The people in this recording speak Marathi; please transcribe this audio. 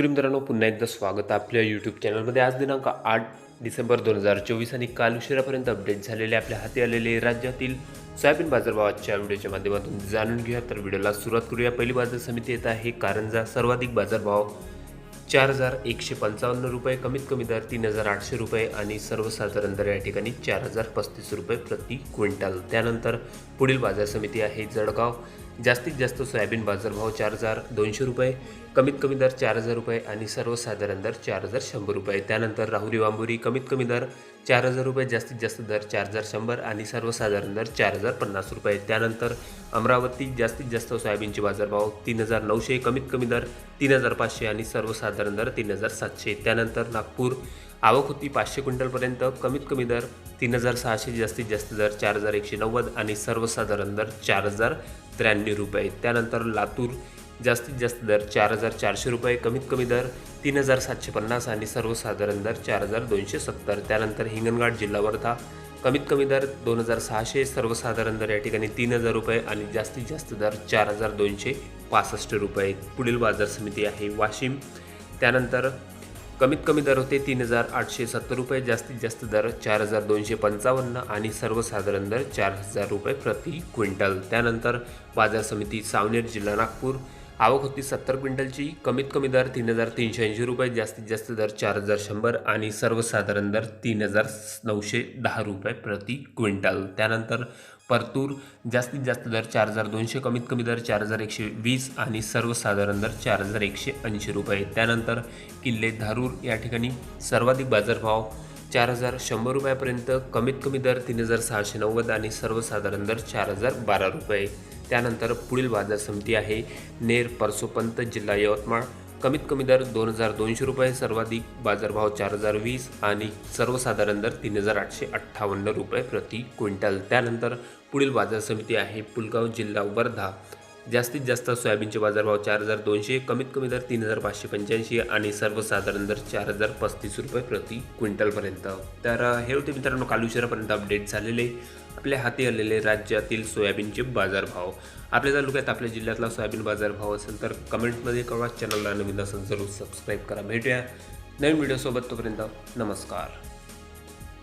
शेतकरी मित्रांनो पुन्हा एकदा स्वागत आपल्या यूट्यूब चॅनलमध्ये आज दिनांक आठ डिसेंबर दोन हजार चोवीस आणि काल उशिरापर्यंत अपडेट झालेले आपल्या हाती आलेले राज्यातील सोयाबीन बाजारभावाच्या व्हिडिओच्या माध्यमातून जाणून घेऊया. तर व्हिडिओला सुरुवात करूया. पहिली बाजार समिती येत आहे कारंजा. सर्वाधिक बाजारभाव चार हजार एकशे पंचावन्न रुपये कमीत कमी दर तीन हजार आठशे रुपये आणि सर्वसाधारण दर या ठिकाणी चार हजार पस्तीस रुपये प्रति क्विंटल. त्यानंतर पुढील बाजार समिती आहे जळगाव. जास्तीत जास्त सोयाबीन बाजारभाव चार हजार दोनशे रुपये कमीत कमी दर चार हजार रुपये आणि सर्वसाधारण दर चार हजार शंभर रुपये. त्यानंतर राहुरी वांबुरी कमीत कमी दर चार हजार रुपये जास्तीत जास्त दर चार हजार शंभर आणि सर्वसाधारण दर चार हजार पन्नास रुपये. त्यानंतर अमरावती जास्तीत जास्त सोयाबीनचे बाजारभाव तीन हजार नऊशे कमीत कमी दर तीन हजार पाचशे आणि सर्वसाधारण दर तीन हजार सातशे. त्यानंतर नागपूर आवक होती पाचशे क्विंटलपर्यंत कमीत कमी दर तीन हजार सहाशे जास्तीत जास्त दर चार हजार एकशे नव्वद आणि सर्वसाधारण दर चार हजार त्र्याण्णव रुपये. त्यानंतर लातूर जास्तीत जास्त दर चार हजार चारशे रुपये कमीत कमी दर तीन हजार सातशे पन्नास आणि सर्वसाधारण दर चार हजार दोनशे सत्तर. त्यानंतर हिंगणघाट जिल्हा वर्धा कमीत कमी दर दोन हजार सहाशे सर्वसाधारण दर या ठिकाणी तीन हजार रुपये आणि जास्तीत जास्त दर चार हजार दोनशे पासष्ट रुपये. पुढील बाजार समिती आहे वाशिम. त्यानंतर कमीत कमी दर होते तीन हजार आठशे सत्तर रुपये जास्तीत जास्त दर चार हजार दोनशे पंचावन्न आणि सर्वसाधारण दर चार हजार रुपये प्रति क्विंटल. त्यानंतर बाजार समिती सावनेर जिल्हा नागपूर आवक होती सत्तर क्विंटलची. कमीत कमी दर तीन हजार तीनशे ऐंशी रुपये जास्तीत जास्त दर चार हजार शंभर आणि सर्वसाधारण दर तीन हजार नऊशे दहा रुपये प्रति क्विंटल. त्यानंतर परतूर जास्तीत जास्त दर चार हजार दोनशे कमीत कमी दर चार हजार एकशे वीस आणि सर्वसाधारण दर चार हजार एकशे ऐंशी रुपये. त्यानंतर किल्ले धारूर या ठिकाणी सर्वाधिक बाजारभाव चार हजार शंभर रुपयापर्यंत कमीत कमी दर तीन हजार सहाशे नव्वद आणि सर्वसाधारण दर चार हजार बारा रुपये. त्यानंतर पुढील बाजार समिती आहे. नेर परसोपंत जिल्हा यवतमाळ. कमीत कमी दर दोन हजार दोनशे रुपये सर्वाधिक बाजारभाव चार हजार वीस आणि सर्वसाधारण दर तीन हजार आठशे अठ्ठावन्न रुपये प्रति क्विंटल. त्यानंतर पुढील बाजार समिती आहे पुलगाव जिल्हा वर्धा. जास्तीत जास्त सोयाबीनचे बाजारभाव चार हजार दोनशे कमीत कमी दर तीन हजार पाचशे पंच्याऐंशी आणि सर्वसाधारण दर चार हजार पस्तीस रुपये प्रति क्विंटलपर्यंत. तर हे होते मित्रांनो काल उशिरापर्यंत अपडेट झालेले आपल्या हाती आलेले राज्यातील सोयाबीनचे बाजारभाव. आपल्या तालुक्यात आपल्या जिल्ह्यातला सोयाबीन बाजारभाव असेल तर कमेंटमध्ये कळवा. चॅनलला नवीन असेल जरूर सबस्क्राईब करा. भेटूया नवीन व्हिडिओसोबत तोपर्यंत नमस्कार.